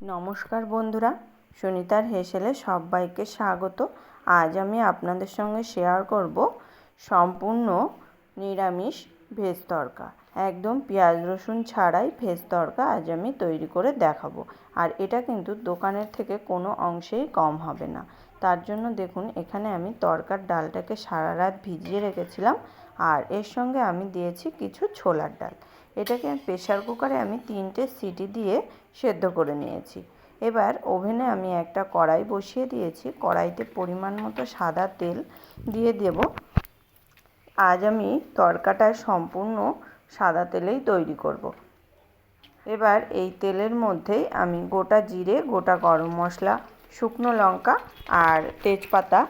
নমস্কার বন্ধুরা, সুনিতার হেসেলে সবাইকে স্বাগত। আজ আমি আপনাদের সঙ্গে শেয়ার করব সম্পূর্ণ নিরামিষ ভেজ তরকা। একদম পেঁয়াজ রসুন ছাড়াই ভেজ তরকা আজ আমি তৈরি করে দেখাবো। আর এটা কিন্তু দোকানের থেকে কোনো অংশেই কম হবে না। তার জন্য দেখুন, এখানে আমি তরকার ডালটাকে সারা রাত ভিজিয়ে রেখেছিলাম। আর এর সঙ্গে আমি দিয়েছি কিছু ছোলার ডাল। এটাকে প্রেশার কুকারে আমি তিনটে সিটি দিয়ে সেদ্ধ করে নিয়েছি। এবার ওভেনে আমি একটা কড়াই বসিয়ে দিয়েছি। কড়াইতে পরিমাণ মতো সাদা তেল দিয়ে দেব। আজ আমি তরকাটা সম্পূর্ণ সাদা তেলেই তৈরি করব। এবার এই তেলের মধ্যেই আমি গোটা জিরে, গোটা গরম মশলা, শুকনো লঙ্কা আর তেজপাতা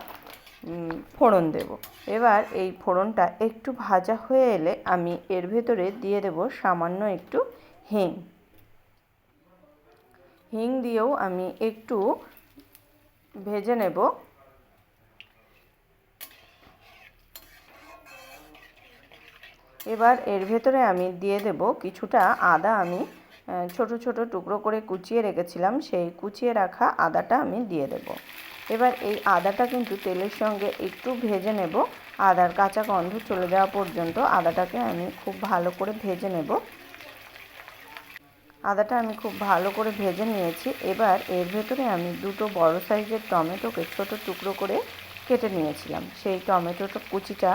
ফোড়ন দেব। এবার এই ফোড়নটা একটু ভাজা হয়ে এলে আমি এর ভেতরে দিয়ে দেব সামান্য একটু হিং। হিং দিয়েও আমি একটু ভেজে নেব। এবার এর ভেতরে আমি দিয়ে দেব কিছুটা আদা। আমি ছোট ছোট টুকরো করে কুচিয়ে রেখেছিলাম, সেই কুচিয়ে রাখা আদাটা আমি দিয়ে দেব। এবার এই আদাটা কিন্তু তেলের সঙ্গে একটু ভেজে নেব। আদার কাঁচা গন্ধ চলে যাওয়া পর্যন্ত আদাটাকে আমি খুব ভালো করে ভেজে নেব। আদাটা আমি খুব ভালো করে ভেজে নিয়েছি। এবার এর ভেতরে আমি দুটো বড় সাইজের টমেটোকে ছোট টুকরো করে কেটে নিয়েছিলাম। সেই টমেটোটা কুচিটা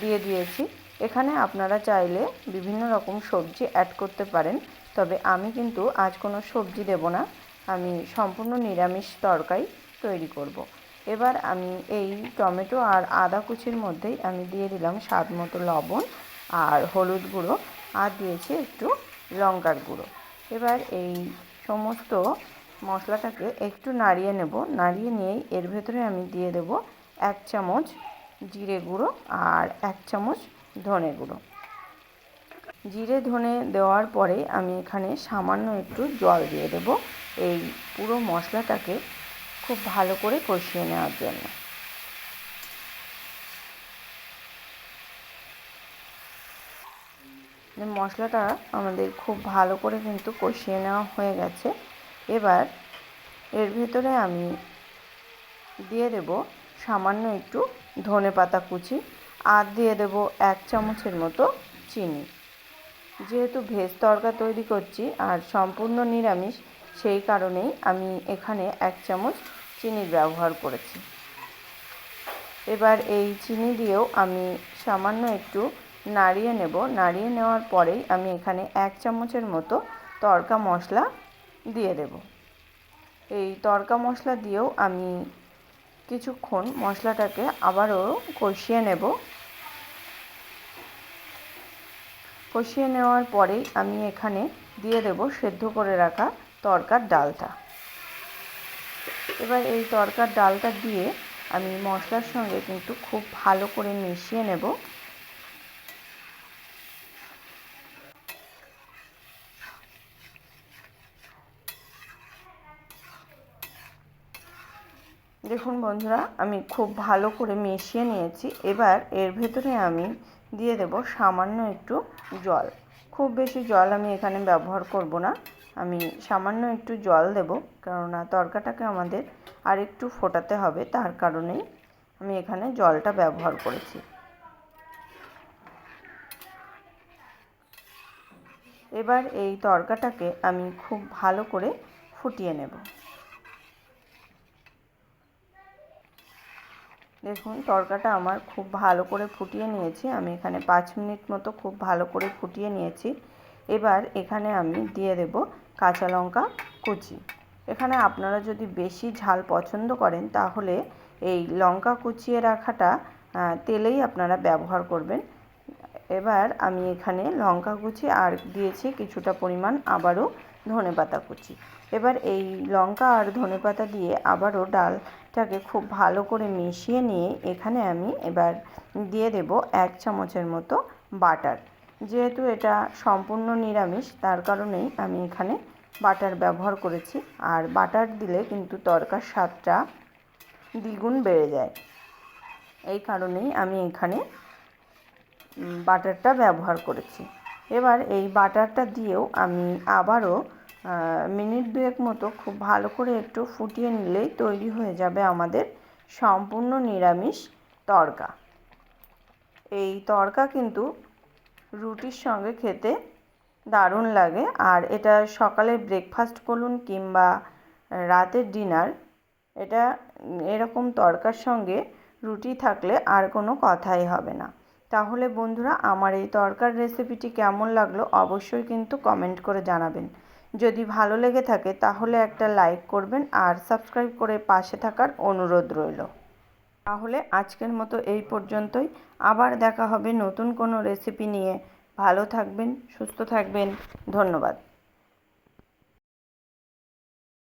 দিয়ে দিয়েছি। এখানে আপনারা চাইলে বিভিন্ন রকম সবজি অ্যাড করতে পারেন, তবে আমি কিন্তু আজ কোনো সবজি দেব না। আমি সম্পূর্ণ নিরামিষ তরকারি। তৈরি করব। এবার আমি এই টমেটো আর আদা কুচির মধ্যেই আমি দিয়ে দিলাম স্বাদ মতো লবণ আর হলুদ গুঁড়ো আর দিয়েছি একটু লঙ্কার গুঁড়ো। এবার এই সমস্ত মশলাটাকে একটু নাড়িয়ে নেব। নাড়িয়ে নিয়েই এর ভেতরে আমি দিয়ে দেব এক চামচ জিরে গুঁড়ো আর এক চামচ ধনে গুঁড়ো। জিরে ধনে দেওয়ার পরে আমি এখানে সামান্য একটু জল দিয়ে দেব। এই পুরো মশলাটাকে খুব ভালো করে কষিয়ে নেওয়ার জন্য। মশলাটা আমাদের খুব ভালো করে কিন্তু কষিয়ে নেওয়া হয়ে গেছে। এবার এর ভেতরে আমি দিয়ে দেব সামান্য একটু ধনে পাতা কুচি আর দিয়ে দেব এক চামচের মতো চিনি। যেহেতু ভেজ তরকা তৈরি করছি আর সম্পূর্ণ নিরামিষ সেই কারণেই আমি এখানে এক চামচ চিনির ব্যবহার করেছি। এবার এই চিনি দিয়েও আমি সামান্য একটু নাড়িয়ে নেব। নাড়িয়ে নেওয়ার পরেই আমি এখানে এক চামচের মতো তড়কা মশলা দিয়ে দেব। এই তড়কা মশলা দিয়েও আমি কিছুক্ষণ মশলাটাকে আবারও কষিয়ে নেব। কষিয়ে নেওয়ার পরেই আমি এখানে দিয়ে দেব সেদ্ধ করে রাখা তরকার ডালটা। এবার এই তরকার ডালটা দিয়ে আমি মশলার সঙ্গে কিন্তু খুব ভালো করে মিশিয়ে নেব। দেখুন বন্ধুরা, আমি খুব ভালো করে মিশিয়ে নিয়েছি। এবার এর ভেতরে আমি দিয়ে দেব সামান্য একটু জল। খুব বেশি জল আমি এখানে ব্যবহার করব না। আমি সামান্য একটু জল দেব, কেননা তরকাটাকে আমাদের আর একটু ফোটাতে হবে, তার কারণেই আমি এখানে জলটা ব্যবহার করেছি। এবার এই তরকাটাকে আমি খুব ভালো করে ফুটিয়ে নেব। দেখুন, তরকাটা আমার খুব ভালো করে ফুটিয়ে নিয়েছি, আমি এখানে পাঁচ মিনিট মতো খুব ভালো করে ফুটিয়ে নিয়েছি। এবার এখানে আমি দিয়ে দেব কাঁচা লঙ্কা কুচি। এখানে আপনারা যদি বেশি ঝাল পছন্দ করেন, তাহলে এই লঙ্কা কুচিয়ে রাখাটা তেলেই আপনারা ব্যবহার করবেন। এবার আমি এখানে লঙ্কা কুচি আর দিয়েছি কিছুটা পরিমাণ আবারও ধনে পাতা কুচি। এবার এই লঙ্কা আর ধনে পাতা দিয়ে আবারও ডালটাকে খুব ভালো করে মিশিয়ে নিয়ে এখানে আমি এবার দিয়ে দেব এক চামচের মতো বাটার। যেহেতু এটা সম্পূর্ণ নিরামিষ, তার কারণেই আমি এখানে বাটার ব্যবহার করেছি। আর বাটার দিলে কিন্তু তরকার স্বাদটা দ্বিগুণ বেড়ে যায়। এই কারণেই আমি এখানে বাটারটা ব্যবহার করেছি। এবার এই বাটারটা দিয়েও আমি আবারও মিনিট দুয়েক মতো খুব ভালো করে একটু ফুটিয়ে নিলেই তৈরি হয়ে যাবে আমাদের সম্পূর্ণ নিরামিষ তরকা। এই তরকা কিন্তু রুটির সঙ্গে খেতে দারুণ লাগে। আর এটা সকালের ব্রেকফাস্ট বলুন কিংবা রাতের ডিনার এটা এরকম তরকার সঙ্গে রুটি থাকলে আর কোনো কথাই হবে না। তাহলে বন্ধুরা, আমার এই তরকার রেসিপিটি কেমন লাগল অবশ্যই কিন্তু কমেন্ট করে জানাবেন। যদি ভালো লেগে থাকে, তাহলে একটা লাইক করবেন আর সাবস্ক্রাইব করে পাশে থাকার অনুরোধ রইল। তাহলে আজকের মতো এই পর্যন্তই। আবার দেখা হবে নতুন কোনো রেসিপি নিয়ে। ভালো থাকবেন, সুস্থ থাকবেন। ধন্যবাদ।